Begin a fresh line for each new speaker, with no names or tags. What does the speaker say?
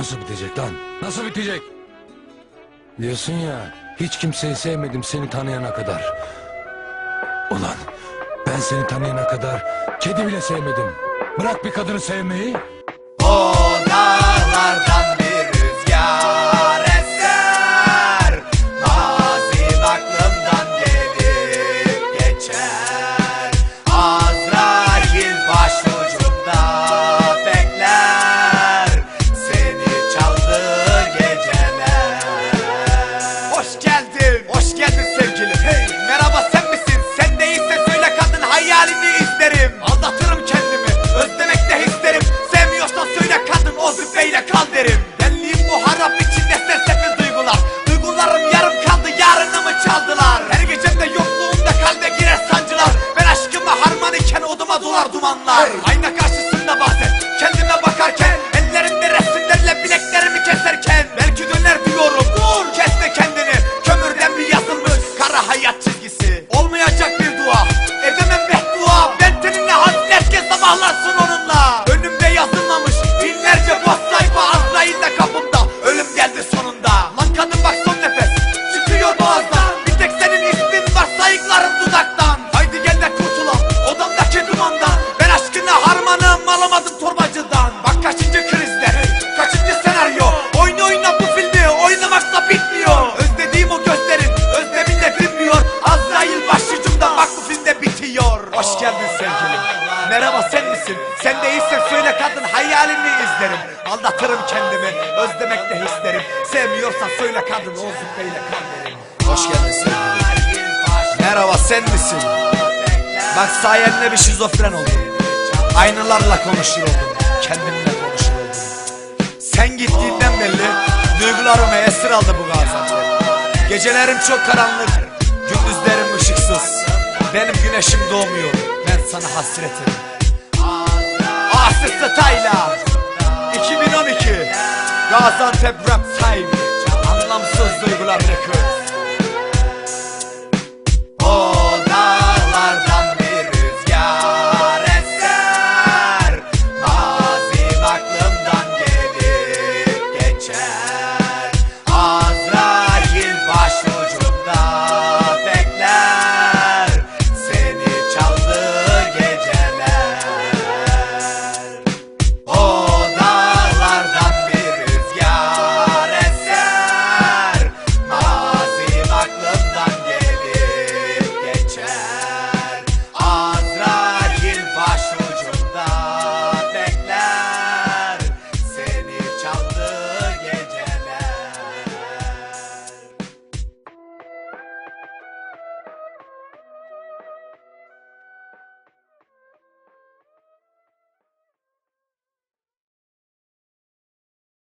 Nasıl bitecek lan? Nasıl bitecek? Diyorsun ya hiç kimseyi sevmedim seni tanıyana kadar. Ulan ben seni tanıyana kadar kedi bile sevmedim. Bırak bir kadını sevmeyi.
O dumanlar. Ayna karşısında bazen kendime bakarken Ellerimde resimlerle bileklerimi keserken. Belki döner diyorum dur kesme kendini. Kömürden bir yazılmış kara hayat çizgisi. Olmayacak bir dua. Edemem beddua. Ben seninle hasretken sabahlarsın onunla Sen değilsen söyle kadın hayalini izlerim. Aldatırım kendimi özlemekte isterim. Sevmiyorsan söyle kadın o zübbeyle kal derim Hoş geldin sevgilim Merhaba sen misin? Bak sayende bir şizofren oldum. Aynalarla konuşur oldum Kendimle konuşur oldum Sen gittiğinden belli Duygularımı esir aldı bu Gaziantep Gecelerim çok karanlık Gündüzlerim ışıksız. Benim güneşim doğmuyor Ben sana hasretim Aslı Tayla 2012 Gaziantep Rap